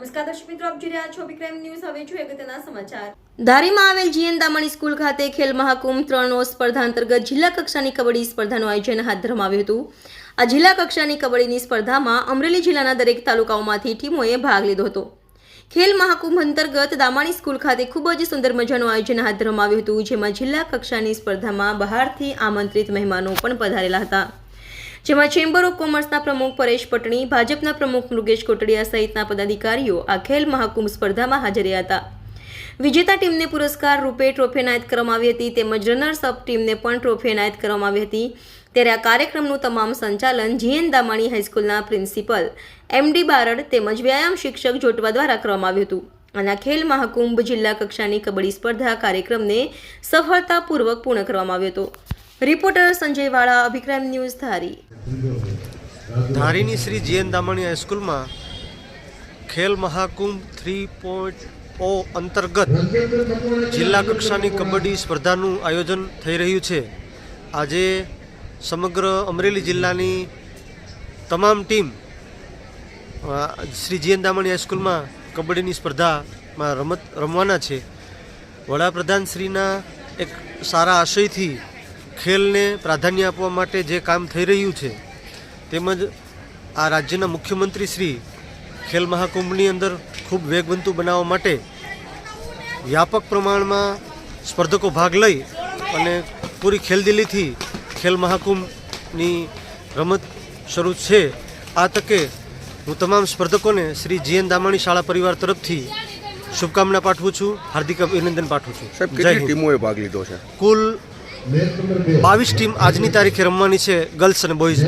નમસ્કાર દર્શક મિત્રો, આપ જોઈ રહ્યા છો વિક્રમ ન્યૂઝ. હવે જોઈએ અગત્યના સમાચાર. ધારીમાં આવેલ જીએન દામણી સ્કૂલ ખાતે ખેલ મહાકુંભ ત્રણ સ્પર્ધા અંતર્ગત જિલ્લા કક્ષાની કબડ્ડી સ્પર્ધાનું આયોજન હાથ ધરવામાં હતું. આ જિલ્લા કક્ષાની કબડ્ડીની સ્પર્ધામાં અમરેલી જિલ્લાના દરેક તાલુકાઓમાંથી ટીમોએ ભાગ લીધો હતો. ખેલ મહાકુંભ અંતર્ગત દામાણી સ્કૂલ ખાતે ખૂબ જ સુંદર મજાનું આયોજન હાથ ધરવામાં આવ્યું હતું, જેમાં જિલ્લા કક્ષાની સ્પર્ધામાં બહારથી આમંત્રિત મહેમાનો પણ પધારેલા હતા. જેમાં ચેમ્બર ઓફ કોમર્સના પ્રમુખ પરેશ પટણી, ભાજપના પ્રમુખ મૃગેશ કોટડિયા સહિતના પદાધિકારીઓ આ ખેલ મહાકુંભ સ્પર્ધામાં હાજર હતા. વિજેતા ટીમને પુરસ્કાર રૂપે ટ્રોફી એનાયત કરવામાં આવી હતી, તેમજ રનર્સ અપ ટીમને પણ ટ્રોફી એનાયત કરવામાં આવી હતી. ત્યારે આ કાર્યક્રમનું તમામ સંચાલન જીએન દામાણી હાઈસ્કૂલના પ્રિન્સિપલ એમડી બારડ તેમજ વ્યાયામ શિક્ષક જોટવા દ્વારા કરવામાં આવ્યું હતું. અને ખેલ મહાકુંભ જિલ્લા કક્ષાની કબડ્ડી સ્પર્ધા કાર્યક્રમને સફળતાપૂર્વક પૂર્ણ કરવામાં આવ્યો હતો. રિપોર્ટર સંજય વાળા, અભિક્રમ ન્યૂઝ ધારી. ધારીની શ્રી જીએન દામણી હાઈસ્કૂલમાં ખેલ મહાકુંભ થ્રી પોઈન્ટ ઓ અંતર્ગત જિલ્લા કક્ષાની કબડ્ડી સ્પર્ધાનું આયોજન થઈ રહ્યું છે. આજે સમગ્ર અમરેલી જિલ્લાની તમામ ટીમ શ્રી જીએન દામણી હાઈસ્કૂલમાં કબડ્ડીની સ્પર્ધામાં રમત, રમવાના છે. વડાપ્રધાન શ્રીના એક સારા આશયથી ખેલને પ્રાધાન્ય આપવા માટે જે કામ થઈ રહ્યું છે તેમજ આ રાજ્યના મુખ્યમંત્રી શ્રી ખેલ મહાકુંભની અંદર ખૂબ વેગવંતુ બનાવવા માટે વ્યાપક પ્રમાણમાં સ્પર્ધકો ભાગ લઈ અને પૂરી ખેલદિલીથી ખેલ મહાકુંભની રમત શરૂ છે. આ તકે હું તમામ સ્પર્ધકોને શ્રી જીએન દામાણી શાળા પરિવાર તરફથી શુભકામના પાઠવું છું હાર્દિક અભિનંદન પાઠવું છું. સાહેબ કેટલી ટીમોએ ભાગ લીધો છે? કુલ બાવીસ ટીમ આજની તારીખે રમવાની છે ગર્લ્સ અને બોયઝ